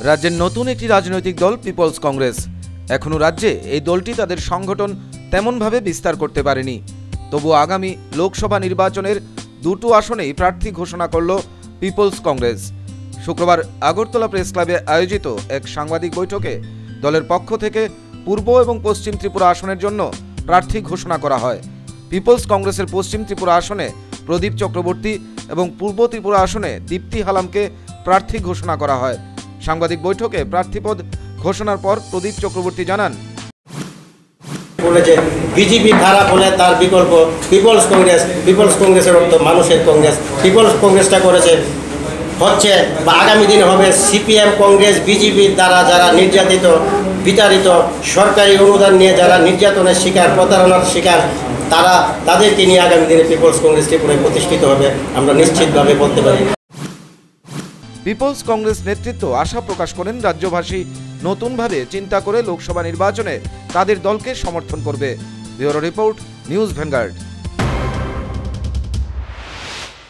রাজ্যের নতুন একটি রাজনৈতিক দল পিপলস কংগ্রেস। এখনও রাজ্যে এই দলটি তাদের সংগঠন তেমনভাবে বিস্তার করতে পারেনি। তবু আগামী লোকসভা নির্বাচনের দুটো আসনেই প্রার্থী ঘোষণা করল পিপলস কংগ্রেস। শুক্রবার আগরতলা প্রেস ক্লাবে আয়োজিত এক সাংবাদিক বৈঠকে দলের পক্ষ থেকে পূর্ব এবং পশ্চিম ত্রিপুরা আসনের জন্য প্রার্থী ঘোষণা করা হয়। পিপলস কংগ্রেসের পশ্চিম ত্রিপুরা আসনে প্রদীপ চক্রবর্তী এবং পূর্ব ত্রিপুরা আসনে দীপ্তি হালামকে প্রার্থী ঘোষণা করা হয়। সাংবাদিক বৈঠকে প্রার্থীপদ ঘোষণার পর প্রদীপ চক্রবর্তী জানান বলেছে বিজেপি ধারা বলে তার বিকল্প পিপলস কংগ্রেস, পিপলস কংগ্রেসের অর্থ মানুষের কংগ্রেস। পিপলস কংগ্রেসটা করেছে, হচ্ছে বা আগামী দিনে হবে সিপিএম কংগ্রেস, বিজেপির দ্বারা যারা নির্যাতিত, বিতাড়িত, সরকারি অনুদান নিয়ে যারা নির্যাতনের শিকার, প্রতারণার শিকার, তারা তাদেরকে নিয়ে আগামী দিনে পিপলস কংগ্রেস ত্রিপুরায় প্রতিষ্ঠিত হবে। আমরা নিশ্চিতভাবে বলতে পারি। পিপলস কংগ্রেস নেতৃত্ব আশা প্রকাশ করেন রাজ্যবাসী। নতুনভাবে চিন্তা করে লোকসভা নির্বাচনে তাদের দলকে সমর্থন করবে। Bureau report, news Vanguard.